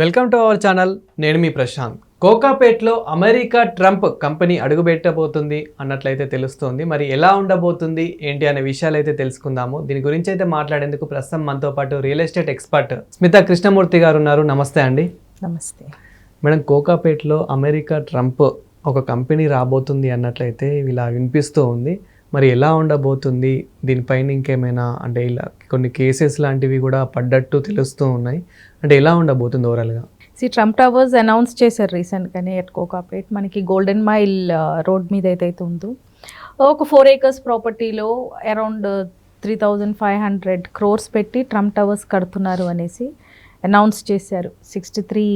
Welcome to our channel. నేను మీ ప్రశాంత్. కోకాపేట్లో అమెరికా ట్రంప్ కంపెనీ అడుగుపెట్టబోతుంది అన్నట్లయితే తెలుస్తోంది. మరి ఎలా ఉండబోతుంది? ఏంటి అనే విషయాలు అయితే తెలుసుకుందాము. దీని గురించి అయితే మాట్లాడేందుకు ప్రస్తుతం మనతో పాటు real estate expert Smitha Krishnamurthy garu ఉన్నారు. నమస్తే అండి. నమస్తే. మేడం కోకాపేట్లో అమెరికా ట్రంప్ ఒక కంపెనీ రాబోతుంది అన్నట్లయితే ఇలా వినిపిస్తూ ఉంది మరి ఎలా ఉండబోతుంది? దీనిపైన ఇంకేమైనా అంటే ఇలా కొన్ని కేసెస్ లాంటివి కూడా పడ్డట్టు తెలుస్తూ ఉన్నాయి. అంటే ఎలా ఉండబోతుంది ఓవరాల్గా సి ట్రంప్ టవర్స్ అనౌన్స్ చేశారు రీసెంట్గానే ఎట్ కోకాపేట్ మనకి గోల్డెన్ మైల్ రోడ్ మీద ఏదైతే ఉందో ఒక four acres ప్రాపర్టీలో around three thousand five hundred crores పెట్టి ట్రంప్ టవర్స్ కడుతున్నారు అనేసి అనౌన్స్ చేశారు. Sixty three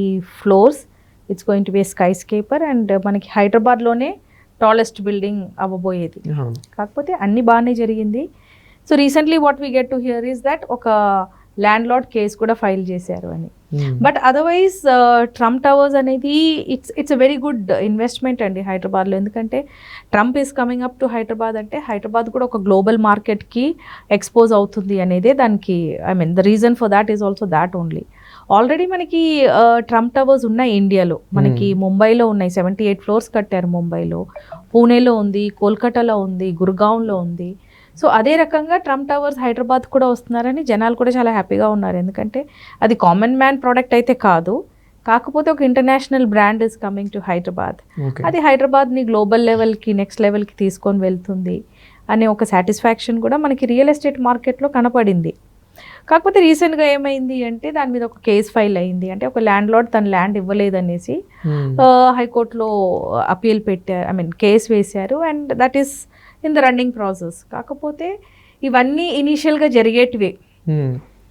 floors it's going to be skyscraper and మనకి హైదరాబాద్లోనే టాలెస్ట్ బిల్డింగ్ అవ్వబోయేది. కాకపోతే అన్ని బాగానే జరిగింది. So recently what we get to hear is that ఒక ల్యాండ్ లార్డ్ కేసు కూడా ఫైల్ చేశారు అని. బట్ అదర్వైజ్ ట్రంప్ టవర్స్ అనేది it's it's uh very good investment అండి హైదరాబాద్లో. ఎందుకంటే Trump is coming up to Hyderabad అంటే హైదరాబాద్ కూడా ఒక గ్లోబల్ మార్కెట్కి ఎక్స్పోజ్ అవుతుంది అనేదే దానికి I mean the reason for that is also that only already మనకి ట్రంప్ టవర్స్ ఉన్నాయి ఇండియాలో. మనకి ముంబైలో ఉన్నాయి. సెవెంటీ ఎయిట్ ఫ్లోర్స్ కట్టారు ముంబైలో. పూణేలో ఉంది కోల్కతాలో ఉంది గుర్గాంలో ఉంది. సో అదే రకంగా ట్రంప్ టవర్స్ హైదరాబాద్ కూడా వస్తున్నారని జనాలు కూడా చాలా హ్యాపీగా ఉన్నారు. ఎందుకంటే అది కామన్ మ్యాన్ ప్రోడక్ట్ అయితే కాదు. కాకపోతే ఒక international brand is coming to Hyderabad. అది హైదరాబాద్ని గ్లోబల్ లెవెల్కి నెక్స్ట్ లెవెల్కి తీసుకొని వెళ్తుంది అనే ఒక సాటిస్ఫాక్షన్ కూడా మనకి రియల్ ఎస్టేట్ మార్కెట్లో కనపడింది. కాకపోతే రీసెంట్గా ఏమైంది అంటే దాని మీద ఒక కేసు ఫైల్ అయింది. అంటే ఒక ల్యాండ్ లార్డ్ తన ల్యాండ్ ఇవ్వలేదనేసి ఆ, హైకోర్టులో అపీల్ పెట్టారు ఐ మీన్ కేసు వేశారు. And that is in the running process. కాకపోతే ఇవన్నీ ఇనీషియల్గా జరిగేటివే.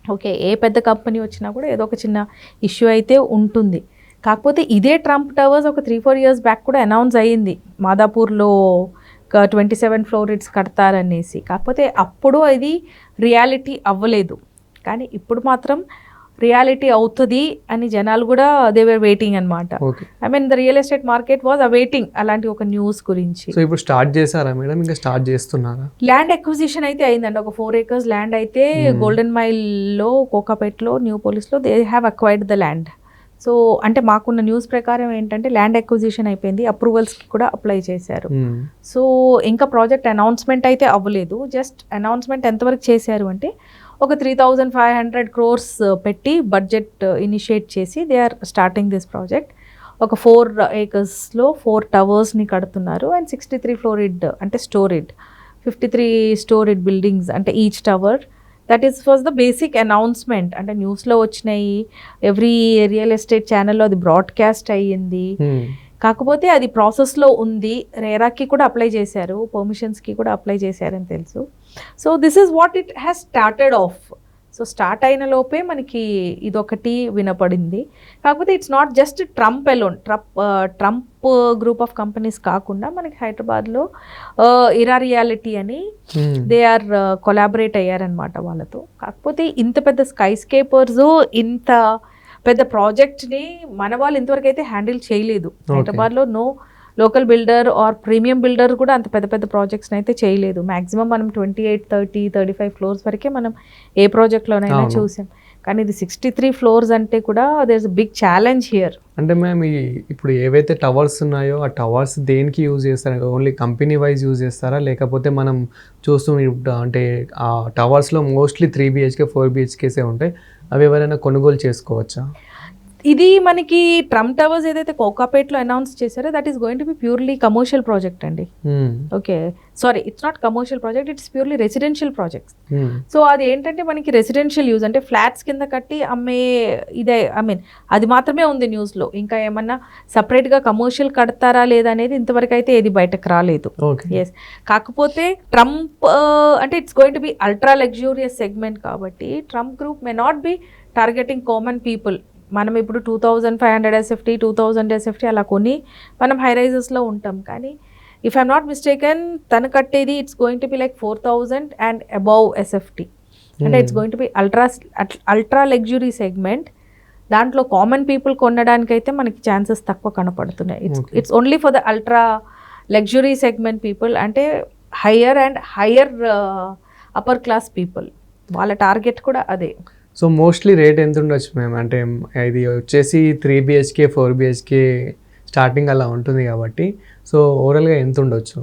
ఓకే ఏ పెద్ద కంపెనీ వచ్చినా కూడా ఏదో ఒక చిన్న ఇష్యూ అయితే ఉంటుంది. కాకపోతే ఇదే ట్రంప్ టవర్స్ ఒక త్రీ ఫోర్ ఇయర్స్ బ్యాక్ కూడా అనౌన్స్ అయ్యింది. మాదాపూర్లో ట్వంటీ సెవెన్ ఫ్లోరిడ్స్ కడతారనేసి. కాకపోతే అప్పుడు అది రియాలిటీ అవ్వలేదు. కానీ ఇప్పుడు మాత్రం రియాలిటీ అవుతుంది అని జనాలు కూడా దేవర్ వెయిటింగ్ అనమాట I mean the real estate market was awaiting అలాంటి ఒక న్యూస్ గురించి. సో ఇప్పుడు స్టార్ట్ చేశారా మేడం? ఇంకా స్టార్ట్ చేస్తున్నారా? ల్యాండ్ అక్విజిషన్ అయితే అయిందండి. ఒక ఫోర్ ఏకర్స్ ల్యాండ్ అయితే గోల్డెన్ మైల్లో కోకాపేట్లో new పోలీస్లో they have acquired the land so అంటే మాకున్న న్యూస్ ప్రకారం ఏంటంటే ల్యాండ్ అక్విజిషన్ అయిపోయింది. అప్రూవల్స్కి కూడా అప్లై చేశారు. సో ఇంకా ప్రాజెక్ట్ అనౌన్స్మెంట్ అయితే అవ్వలేదు. జస్ట్ అనౌన్స్మెంట్ ఎంతవరకు చేశారు అంటే ఒక three thousand five hundred crores పెట్టి బడ్జెట్ ఇనిషియేట్ చేసి they are starting this project ఒక ఫోర్ ఏకర్స్లో ఫోర్ టవర్స్ని కడుతున్నారు అండ్ సిక్స్టీ త్రీ ఫ్లోరిడ్ అంటే storied fifty three storied buildings అంటే each tower that is was the basic announcement అంటే న్యూస్లో వచ్చినాయి. ఎవ్రీ రియల్ ఎస్టేట్ ఛానల్లో అది బ్రాడ్కాస్ట్ అయ్యింది. మ్మ్. కాకపోతే అది ప్రాసెస్లో ఉంది. రేరాకి కూడా అప్లై చేశారు. పర్మిషన్స్కి కూడా అప్లై చేశారని తెలుసు. So this is what it has started off so start అయిన లోపే మనకి ఇదొకటి వినపడింది. కాకపోతే it's not just Trump Elon Trump Trump group of companies కాకుండా మనకి హైదరాబాద్లో ఇరా రియాలిటీ అని. దే ఆర్ కొలాబరేట్ అయ్యారనమాట వాళ్ళతో. కాకపోతే ఇంత పెద్ద స్కై స్కేపర్స్ ఇంత పెద్ద ప్రాజెక్ట్ని మన వాళ్ళు ఇంతవరకు అయితే హ్యాండిల్ చేయలేదు. హైదరాబాద్లో no local builder or premium builder కూడా అంత పెద్ద పెద్ద ప్రాజెక్ట్స్ని అయితే చేయలేదు. మాక్సిమం మనం twenty eight thirty thirty five floors వరకే మనం ఏ ప్రాజెక్ట్లోనైనా. చూసాం. కానీ ఇది సిక్స్టీ త్రీ ఫ్లోర్స్ అంటే కూడా there is big challenge here అంటే మ్యామ్ ఈ ఇప్పుడు ఏవైతే టవర్స్ ఉన్నాయో ఆ టవర్స్ దేనికి యూజ్ చేస్తారు? ఓన్లీ కంపెనీ వైజ్ యూజ్ చేస్తారా? లేకపోతే మనం చూస్తూ అంటే ఆ టవర్స్లో మోస్ట్లీ త్రీ బిహెచ్కే ఫోర్ బిహెచ్కేసే ఉంటాయి? అవి ఎవరైనా కొనుగోలు చేసుకోవచ్చా? ఇది మనకి ట్రంప్ టవర్స్ ఏదైతే కోకాపేట్లో అనౌన్స్ చేశారో that is going to be purely commercial project అండి. Okay sorry it's not commercial project it's purely residential projects. So అది ఏంటంటే మనకి రెసిడెన్షియల్ యూజ్ అంటే ఫ్లాట్స్ కింద కట్టి అమ్మే ఇదే ఐ మీన్ అది మాత్రమే ఉంది న్యూస్లో ఇంకా ఏమన్నా సపరేట్గా కమర్షియల్ కడతారా లేదా అనేది ఇంతవరకు అయితే ఏది బయటకు రాలేదు. ఓకే ఎస్ కాకపోతే ట్రంప్ అంటే it's going to be ultra luxurious segment కాబట్టి Trump group may not be targeting common people మనం ఇప్పుడు two thousand five hundred SFT two thousand SFT అలా కొని మనం హై రైజెస్లో ఉంటాం. కానీ ఇఫ్ ఐఎమ్ నాట్ మిస్టేకెన్ తను కట్టేది it's going to be like four thousand and above SFT అంటే it's going to be ultra ultra luxury segment దాంట్లో common people కొనడానికైతే మనకి ఛాన్సెస్ తక్కువ కనపడుతున్నాయి. It's. It's only for the ultra luxury segment people అంటే higher and higher upper class people వాళ్ళ target కూడా అదే. సో మోస్ట్లీ రేట్ ఎంత ఉండొచ్చు మేము అంటే ఇది వచ్చేసి three BHK four BHK starting అలా ఉంటుంది కాబట్టి సో ఓవరాల్గా ఎంత ఉండొచ్చు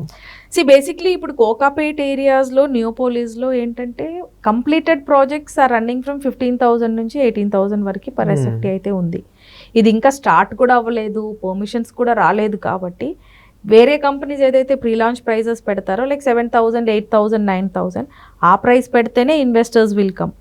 సి బేసిక్లీ ఇప్పుడు కోకాపేట్ ఏరియాస్లో నియోపోలిస్లో ఏంటంటే completed projects are running from fifteen thousand నుంచి ఎయిటీన్ థౌసండ్ వరకు పర్ Hmm. ఎస్ఎఫ్టీ అయితే ఉంది ఇది ఇంకా స్టార్ట్ కూడా అవ్వలేదు పర్మిషన్స్ కూడా రాలేదు కాబట్టి వేరే కంపెనీస్ ఏదైతే ప్రీ లాంచ్ ప్రైజెస్ పెడతారో like seven thousand eight thousand nine thousand ఆ ప్రైస్ పెడితేనే ఇన్వెస్టర్స్ విల్ కమ్.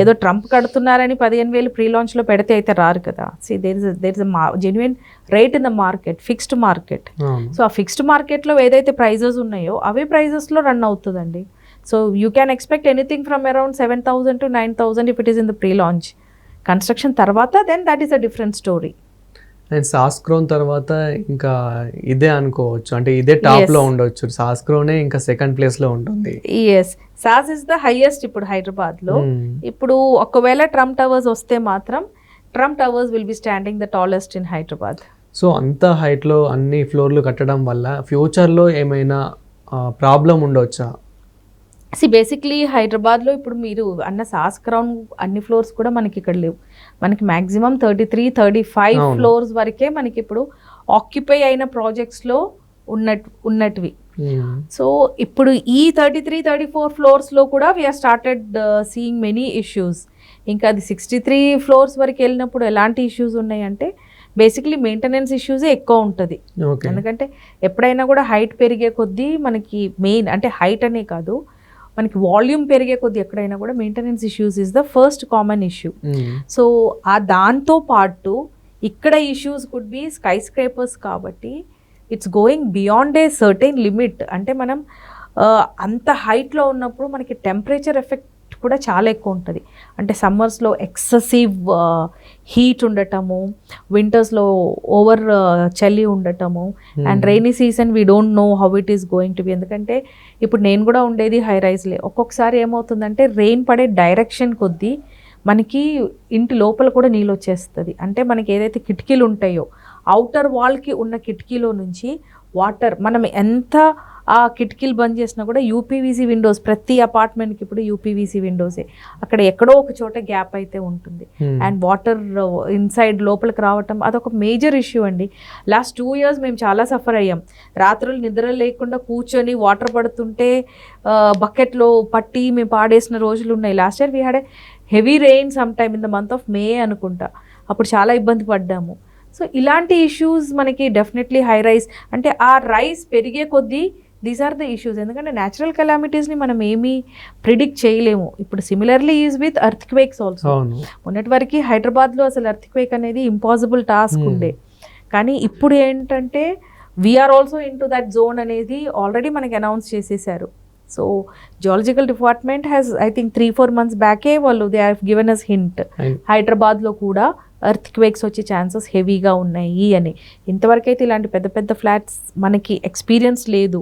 ఏదో ట్రంప్ కడుతున్నారని పదిహేను వేలు ప్రీ లాంచ్లో పెడితే అయితే రారు కదా. See there is there is genuine rate in the market fixed market so ఆ ఫిక్స్డ్ మార్కెట్లో ఏదైతే ప్రైజెస్ ఉన్నాయో అవే ప్రైజెస్లో రన్ అవుతుందండి. So you can expect anything from around seven thousand to nine thousand if it is in the pre launch construction తర్వాత then that is a different story and SAS Crown తర్వాత ఇంకా ఇదే అనుకోవచ్చు. అంటే ఇదే టాప్. లో ఉండొచ్చు. సాస్క్రోనే ఇంకా సెకండ్ ప్లేస్లో ఉంటుంది. Yes SAS is the highest ఇప్పుడు హైదరాబాద్లో. Hmm. ఇప్పుడు ఒకవేళ ట్రంప్ టవర్స్ వస్తే మాత్రం Trump towers will be standing the tallest in Hyderabad so అంత height లో అన్ని ఫ్లోర్లు కట్టడం వల్ల ఫ్యూచర్లో ఏమైనా ప్రాబ్లం ఉండొచ్చా? సి బేసిక్లీ హైదరాబాద్లో ఇప్పుడు మీరు అన్న సాస్ క్రౌన్ అన్ని ఫ్లోర్స్ కూడా మనకి ఇక్కడ లేవు. మనకి maximum thirty three thirty five. Floors వరకే మనకి ఇప్పుడు ఆక్యుపై అయిన ప్రాజెక్ట్స్లో ఉన్నట్ ఉన్నటివి. Hmm. సో ఇప్పుడు ఈ థర్టీ త్రీ థర్టీ ఫోర్ ఫ్లోర్స్లో కూడా we're started seeing many issues ఇంకా అది సిక్స్టీ త్రీ ఫ్లోర్స్ వరకు వెళ్ళినప్పుడు ఎలాంటి ఇష్యూస్ ఉన్నాయంటే బేసిక్లీ మెయింటెనెన్స్ ఇష్యూసే ఎక్కువ ఉంటుంది. ఎందుకంటే ఎప్పుడైనా కూడా హైట్ పెరిగే కొద్దీ మనకి మెయిన్ అంటే హైట్ అనే కాదు మనకి వాల్యూమ్ పెరిగే కొద్దీ ఎక్కడైనా కూడా maintenance issues is the first common issue. So ఆ దాంతో పాటు ఇక్కడ issues could be skyscrapers కాబట్టి it's going beyond a certain limit అంటే మనం ఆ, అంత హైట్లో ఉన్నప్పుడు మనకి టెంపరేచర్ ఎఫెక్ట్ కూడా చాలా ఎక్కువ ఉంటుంది. అంటే సమ్మర్స్లో ఎక్సెసివ్ హీట్ ఉండటము వింటర్స్లో ఓవర్ చలి ఉండటము and rainy season we don't know how it is going to be. ఎందుకంటే ఇప్పుడు నేను కూడా ఉండేది హై రైజ్లే ఒక్కొక్కసారి ఏమవుతుందంటే రెయిన్ పడే డైరెక్షన్ కొద్దీ మనకి ఇంటి లోపల కూడా నీళ్ళు వచ్చేస్తుంది. అంటే మనకి ఏదైతే కిటికీలు ఉంటాయో అవుటర్ వాల్కి ఉన్న కిటికీలో నుంచి వాటర్ మనం ఎంత ఆ కిటికీలు బంద్ చేసినా కూడా యూపీవీసీ విండోస్ ప్రతి అపార్ట్మెంట్కి ఇప్పుడు యూపీవీసీ విండోసే అక్కడ ఎక్కడో ఒక చోట గ్యాప్ అయితే ఉంటుంది. అండ్ వాటర్ ఇన్సైడ్ లోపలికి రావటం అదొక మేజర్ ఇష్యూ అండి. లాస్ట్ టూ ఇయర్స్ మేము చాలా సఫర్ అయ్యాం. రాత్రులు నిద్ర లేకుండా కూర్చొని వాటర్ పడుతుంటే బకెట్లో పట్టి మేము పాడేసిన రోజులు ఉన్నాయి. Last year we had heavy rain some time in the month of May అనుకుంటా. అప్పుడు చాలా ఇబ్బంది పడ్డాము. సో ఇలాంటి ఇష్యూస్ మనకి డెఫినెట్లీ హై రైస్ అంటే ఆ రైస్ పెరిగే కొద్దీ దీస్ ఆర్ ద ఇష్యూస్ ఎందుకంటే న్యాచురల్ కెలామిటీస్ని మనం ఏమీ ప్రిడిక్ట్ చేయలేము. ఇప్పుడు similarly is with earthquakes also మొన్నటి వరకు హైదరాబాద్లో అసలు ఎర్త్క్వేక్ అనేది ఇంపాసిబుల్ టాస్క్ Hmm. ఉండే. కానీ ఇప్పుడు ఏంటంటే we're also into that zone అనేది ఆల్రెడీ మనకి అనౌన్స్ చేసేసారు. So geological department has I think three four months బ్యాకే వాళ్ళు they have given us hint హైదరాబాద్లో కూడా ఎర్త్ క్వేక్స్ వచ్చే ఛాన్సెస్ హెవీగా ఉన్నాయి అని. ఇంతవరకు అయితే ఇలాంటి పెద్ద పెద్ద ఫ్లాట్స్ మనకి ఎక్స్పీరియన్స్ లేదు.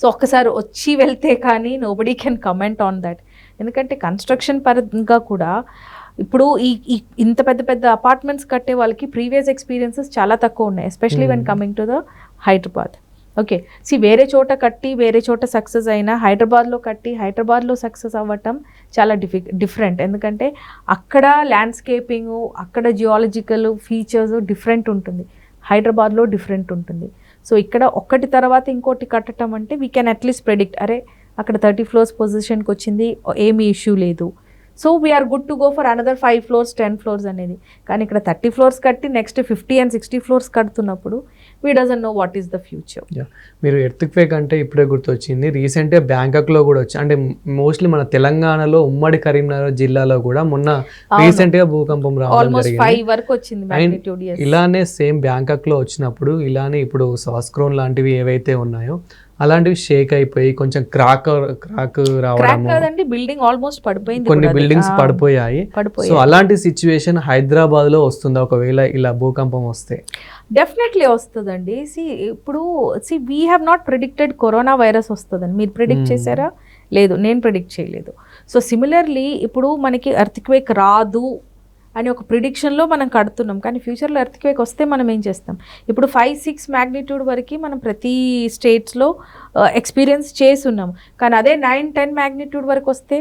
సో ఒక్కసారి వచ్చి వెళ్తే కానీ nobody can comment on that ఎందుకంటే కన్స్ట్రక్షన్ పరంగా కూడా ఇప్పుడు ఈ ఈ ఇంత పెద్ద పెద్ద అపార్ట్మెంట్స్ కట్టే వాళ్ళకి ప్రీవియస్ ఎక్స్పీరియన్సెస్ చాలా తక్కువ ఉన్నాయి especially when. Coming to the Hyderabad okay see వేరే చోట కట్టి వేరే చోట సక్సెస్ అయినా హైదరాబాద్లో కట్టి హైదరాబాద్లో సక్సెస్ అవ్వటం చాలా డిఫి డిఫరెంట్ ఎందుకంటే అక్కడ ల్యాండ్స్కేపింగ్ అక్కడ జియాలజికల్ ఫీచర్స్ డిఫరెంట్ ఉంటుంది. హైదరాబాద్లో డిఫరెంట్ ఉంటుంది. సో ఇక్కడ ఒక్కటి తర్వాత ఇంకోటి కట్టడం అంటే వీ కెన్ అట్లీస్ట్ ప్రెడిక్ట్ అరే అక్కడ థర్టీ ఫ్లోర్స్ పొజిషన్కి వచ్చింది ఏమీ ఇష్యూ లేదు. So we're good to go for another five floors ten floors అనేది. కానీ ఇక్కడ థర్టీ ఫ్లోర్స్ కట్టి next fifty and sixty floors కడుతున్నప్పుడు we doesn't know what is the future. మీరు ఎర్త్క్వేక్ అంటే ఇప్పుడే గుర్తొచ్చింది రీసెంట్గా బ్యాంకాక్లో కూడా వచ్చి అంటే మోస్ట్లీ మన తెలంగాణలో ఉమ్మడి కరీంనగర్ జిల్లాలో కూడా మొన్న. రీసెంట్గా భూకంపం రావడం జరిగింది ఫైవ్ వరకు వచ్చింది. ఇలానే సేమ్ బ్యాంకాక్లో వచ్చినప్పుడు ఇలానే ఇప్పుడు సాస్క్రోన్ లాంటివి ఏవైతే ఉన్నాయో అలాంటివి షేక్ అయిపోయి కొంచెం క్రాక్ క్రాక్ రావడము. కాదండి బిల్డింగ్ ఆల్మోస్ట్ పడిపోయింది కొన్ని. బిల్డింగ్స్ పడిపోయాయి. సో అలాంటి సిచ్యువేషన్ హైదరాబాద్లో వస్తుందా. ఒకవేళ ఇలా భూకంపం వస్తే. డెఫినెట్లీ వస్తుందండి. సి ఇప్పుడు see we have not predicted corona virus వస్తుందని. మీరు ప్రిడిక్ట్ Hmm. చేశారా? లేదు నేను ప్రిడిక్ట్ చేయలేదు. సో సిమిలర్లీ ఇప్పుడు మనకి ఎర్త్క్వేక్ రాదు అని ఒక ప్రిడిక్షన్లో మనం కడుతున్నాం. కానీ ఫ్యూచర్లో ఎర్త్క్వేక్ వస్తే మనం ఏం చేస్తాం? ఇప్పుడు ఫైవ్ సిక్స్ మ్యాగ్నిట్యూడ్ వరకు మనం ప్రతి స్టేట్స్లో ఎక్స్పీరియన్స్ చేసి ఉన్నాం. కానీ అదే నైన్ టెన్ మ్యాగ్నిట్యూడ్ వరకు వస్తే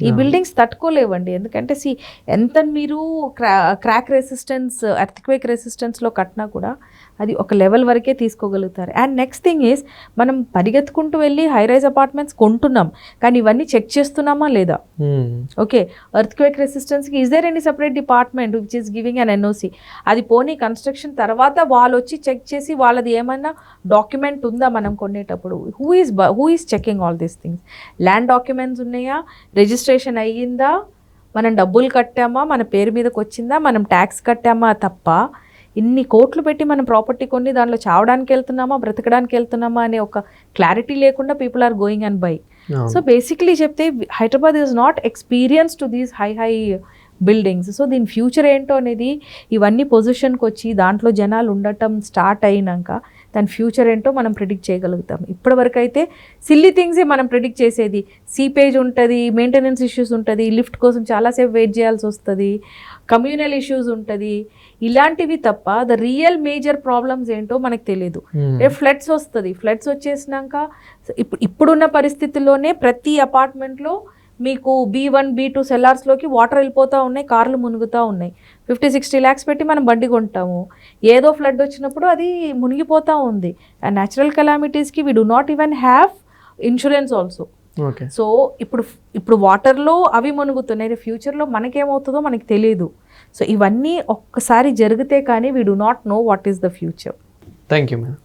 ఈ బిల్డింగ్స్ తట్టుకోలేవండి. ఎందుకంటే సి ఎంత మీరు క్రా క్రాక్ రెసిస్టెన్స్ ఎర్త్క్వేక్ రెసిస్టెన్స్లో కట్టినా కూడా అది ఒక లెవెల్ వరకే తీసుకోగలుగుతారు. అండ్ నెక్స్ట్ థింగ్ ఈజ్ మనం పరిగెత్తుకుంటూ వెళ్ళి హై రైజ్ అపార్ట్మెంట్స్ కొంటున్నాం. కానీ ఇవన్నీ చెక్ చేస్తున్నామా లేదా? Hmm. Okay. Earthquake రెసిస్టెన్స్కి is there any separate department which is giving an NOC అది పోనీ కన్స్ట్రక్షన్ తర్వాత వాళ్ళు వచ్చి చెక్ చేసి వాళ్ళది ఏమన్నా డాక్యుమెంట్ ఉందా మనం కొనేటప్పుడు? Who is who is checking all these things land documents ఉన్నాయా? రిజిస్ట్రేషన్ అయ్యిందా? మనం డబ్బులు కట్టామా? మన పేరు మీదకి వచ్చిందా? మనం ట్యాక్స్ కట్టామా తప్ప? ఇన్ని కోట్లు పెట్టి మనం ప్రాపర్టీ కొన్ని దాంట్లో చావడానికి వెళ్తున్నామా బ్రతకడానికి వెళ్తున్నామా అనే ఒక క్లారిటీ లేకుండా people are going and buy. So basically చెప్తే Hyderabad is not experience to these high high buildings so దీని ఫ్యూచర్ ఏంటో అనేది ఇవన్నీ పొజిషన్కి వచ్చి దాంట్లో జనాలు ఉండటం స్టార్ట్ అయినాక దాని ఫ్యూచర్ ఏంటో మనం ప్రిడిక్ట్ చేయగలుగుతాం. ఇప్పటివరకు అయితే సిల్లీ థింగ్సే మనం ప్రిడిక్ట్ చేసేది. సీపేజ్ ఉంటుంది మెయింటెనెన్స్ ఇష్యూస్ ఉంటుంది లిఫ్ట్ కోసం చాలాసేపు వెయిట్ చేయాల్సి వస్తుంది కమ్యూనల్ ఇష్యూస్ ఉంటుంది. ఇలాంటివి తప్ప ద రియల్ మేజర్ ప్రాబ్లమ్స్ ఏంటో మనకు తెలియదు. రేపు ఫ్లడ్స్ వస్తుంది. ఫ్లడ్స్ వచ్చేసినాక ఇప్పుడు ఇప్పుడున్న పరిస్థితుల్లోనే ప్రతి అపార్ట్మెంట్లో మీకు బీ వన్ బీ టూ సెల్లార్స్లోకి వాటర్ వెళ్ళిపోతూ ఉన్నాయి కార్లు మునుగుతూ ఉన్నాయి. ఫిఫ్టీ సిక్స్టీ ల్యాక్స్ పెట్టి మనం బండి కొంటాము. ఏదో ఫ్లడ్ వచ్చినప్పుడు అది మునిగిపోతూ ఉంది. And natural కెలామిటీస్కి we do not even have insurance also okay so ఇప్పుడు ఇప్పుడు వాటర్లో అవి మునుగుతున్నాయి. ఫ్యూచర్లో మనకేమవుతుందో మనకి తెలియదు సో ఇవన్నీ ఒక్కసారి జరిగితే కానీ we do not know what is the future thank you madam